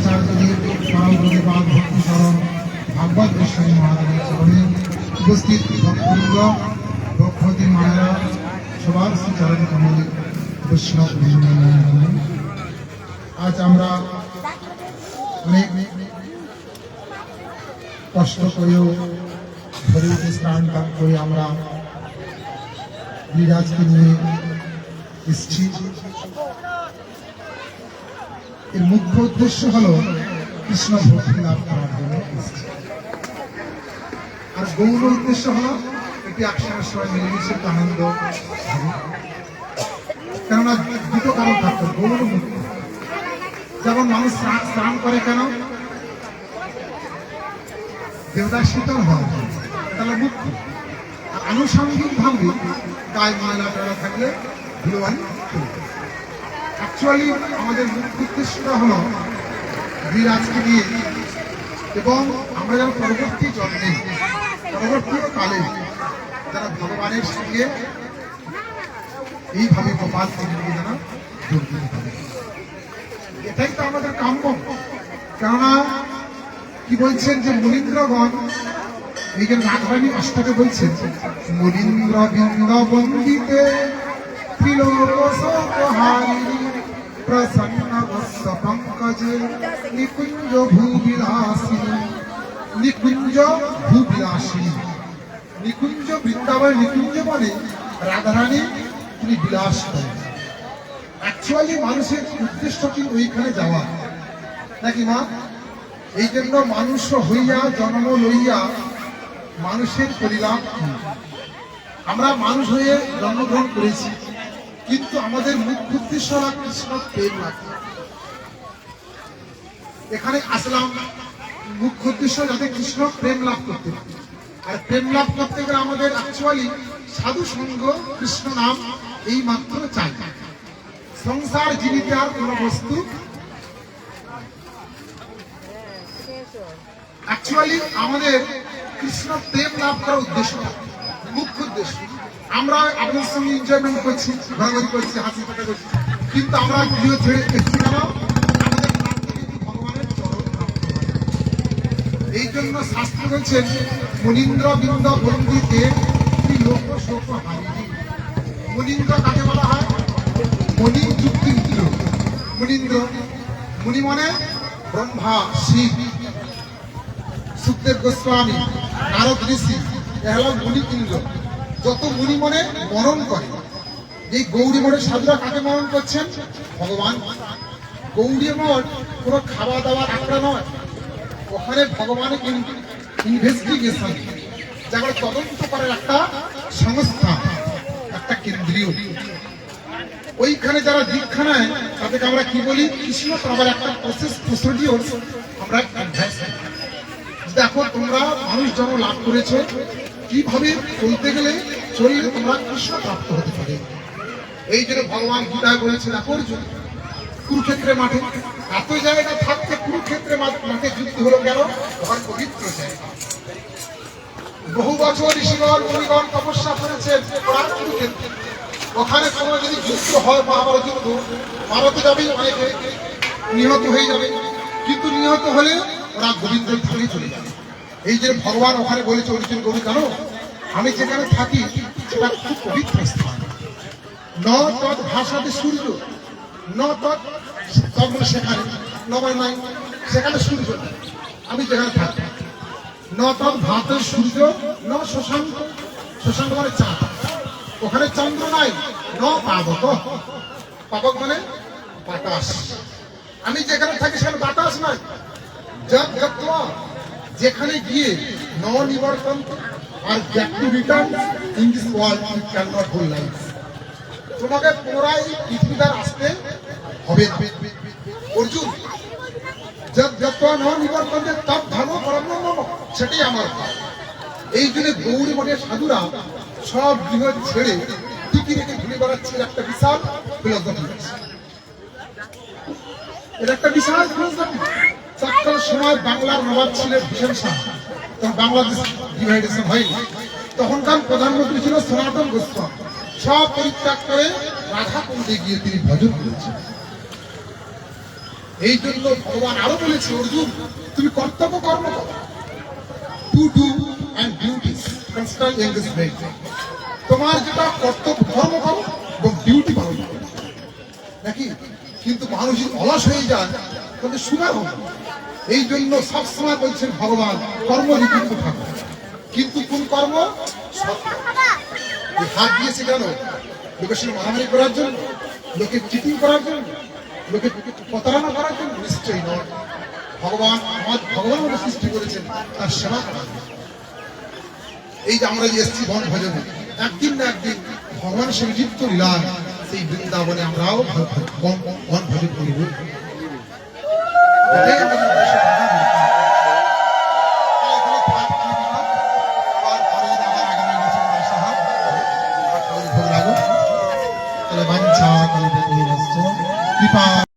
আচার্যদেব সরস্বতীপাদ ভক্তিচরণ ভাগবত গোস্বামী মহারাজের চরণে উপস্থিত আজ আমরা অনেক কষ্ট করেও উঠে স্নান আমরা বিরাজকে নিয়ে এসছি এর মুখ্য উদ্দেশ্য হলো কৃষ্ণ ভক্তি লাভ করার জন্য আর গৌর উদ্দেশ্য হলো এটি একসঙ্গে সবাই মিলেমিশে আনন্দ কেননা দুটো কারণ থাকতো গৌর মুক্তি যেমন মানুষ স্নান- করে কেন? দেবদাস শীতল হওয়া তাহলে মুক্তি। আনুষঙ্গিক ভাবে গায়ে ময়লা টয়লা থাকলে ধুলোবালি চলবে। অ্যাকচুয়ালি আমাদের উদ্দেশ্যটা হলো বিরাজকে নিয়ে এবং আমরা যারা পরবর্তী জন্মে, পরবর্তী কালে যারা ভগবানের সঙ্গে এইভাবে গোপাল শ্রীকে যেন এটাই তো আমাদের কাম্য। কেননা কি বলছেন যে মনীন্দ্রগণ, এই যে অষ্টাকে বলছেন মনীন্দ্র বৃন্দ বন্দিতে ত্রিলোক প্রসন্ন বস্ত পঙ্কজে নিকুঞ্জ ভূবিলাসিনী নিকুঞ্জ বৃন্দাবন নিকুঞ্জ মানে রাধারানী তিনি বিলাস করেন। অ্যাকচুয়ালি মানুষের উদ্দেশ্য কি ওইখানে যাওয়া? নাকি মা? এই জন্য মানুষ হইয়া, জন্ম লইয়া মানুষের পরিলাভ আমরা মানুষ হয়ে জন্মগ্রহণ করেছি। কিন্তু আমাদের মুখ্য উদ্দেশ্য হলো কৃষ্ণ প্রেম করা। এখানে আসলাম মুখ্য উদ্দেশ্য যাতে কৃষ্ণ প্রেম লাভ করতে আর প্রেম লাভ করতে গেলে আমাদের অ্যাকচুয়ালি সাধু সঙ্গ কৃষ্ণ নাম এই মাত্র চাই। সংসার জীবিত আর কোন বস্তু অ্যাকচুয়ালি আমাদের কৃষ্ণ প্রেম লাভ করার উদ্দেশ্য। মুখ্য উদ্দেশ্য। আমরা আপনার সঙ্গে এনজয়মেন্ট করছি ঘোরাঘুরি করছি, হাসি ফাটা করছি। কিন্তু আমরা গৃহ ছেড়ে এসেছি কেন। এই জন্য শাস্ত্র বলছেন, মনীন্দ্র বৃন্দ বন্দিতে লোক শোক হারিনি মনীন্দ্র কাকে বলা হয়? মণি যুক্তি মনীন্দ্র, মুনি মানে ব্রহ্মা, শিব, সুখদেব গোস্বামী, নারদ ঋষি, এ হলো মুনি ইন্দ্র যত মুনি মনে মরণ করে, এই গৌরী মঠের সাধুরা কাকে মরণ করছেন? ভগবান। গৌরী মঠ কোনো খাওয়া দাওয়া আঁকড়া নয়। ওখানে ভগবানের ইনভেস্টিগেশন যেগুলো তদন্ত করার একটা সংস্থা, একটা কেন্দ্রীয়। ওইখানে যারা দীক্ষা নেয়, তাদেরকে আমরা কি বলি? কৃষ্ণ তো আবার একটা প্রসেস প্রসিডিওর আমরা দেখো, তোমরা মানুষ জন্ম লাভ করেছ। কীভাবে চলতে গেলে চললে তোমরা কৃষ্ণ প্রাপ্ত হতে পারে? এই জন্য ভগবান গীতায় বলেছে দেখো অর্জুন, কুরুক্ষেত্রের মাঠে এত জায়গা থাকতে কুরুক্ষেত্রে মাঠে যুদ্ধ হলো কেন? ওখানে পবিত্র জায়গা। বহু বছর ঋষিগণ মুনিগণ তপস্যা করেছেন ওরা কুরুক্ষেত্রে। ওখানে কোনো যদি যুদ্ধ হয় মহাভারত যুদ্ধ ভারতে যাবে অনেকে নিহত হয়ে যাবে। কিন্তু নিহত হলে ওরা গোবিন্দের ধারে চলে যাবে। এই যে ভগবান ওখানে বলেছে অর্জুন কবি কেন আমি যেখানে থাকি, সেটা খুব পবিত্র স্থান। ন তৎ ভাষাতে সূর্য, ন তৎ তখন সেখানে নবাই নাই সেখানে সূর্য। আমি যেখানে থাকি, ন তৎ ভাতের সূর্য, ন শশাঙ্ক শশাঙ্ক মানে চাঁদ। ওখানে চন্দ্র নাই, ন পাবক। পাবক মানে বাতাস। আমি যেখানে থাকি, সেখানে বাতাস নাই। যত যত্বা যেখানে গিয়ে নিবর্তন আর back to return in this world can not whole life তোমাকে পুনরায় আসতে হবে অর্জুন, যত যত ন নিবর্তন তব ধর্ম সেটাই আমার। এই জন্য গৌরী মঠের সাধুরা সব গৃহ ছেড়ে টিকি রেখে ঘুরে বেড়াচ্ছে। একটা বিশাল এটা একটা বিশাল তৎকাল সময় বাংলার নবাব ছিলেন ভীষণ শাহ। তখন বাংলাদেশ ডিভাইডেশন হয়নি। তখনকার প্রধানমন্ত্রী ছিল সনাতন গোস্বামী। সব পরিত্যাগ করে রাধা কুণ্ডে গিয়ে তিনি ভজন করেছেন। এই জন্য ভগবান আরও বলেছে অর্জুন, তুমি কর্তব্য কর্ম করো। To do and duties constant engagement তোমার যেটা কর্তব্য কর্ম করো এবং ডিউটি পালন করো। নাকি? কিন্তু মানুষ অলস হয়ে যায় তাহলে সুগার হবে এই জন্য সবসময় বলছেন, ভগবান, কর্ম লিপিত থাকো। কিন্তু কোন কর্ম? হাত দিয়েছে কেন? লোকের সঙ্গে মারামারি করার জন্য লোকে চিটিং করার জন্য লোকে প্রতারণা করার জন্য? নিশ্চয়ই নয়। ভগবান আমার ভগবান সৃষ্টি করেছেন, তার সেবা করার। এই যে আমরা এসছি বন ভজনে একদিন না একদিন ভগবান সংযুক্ত লীলায় সেই বৃন্দাবনে আমরাও বন ভজন করিব। ಕಲಿಬೇಕು ಈ ವಸ್ತು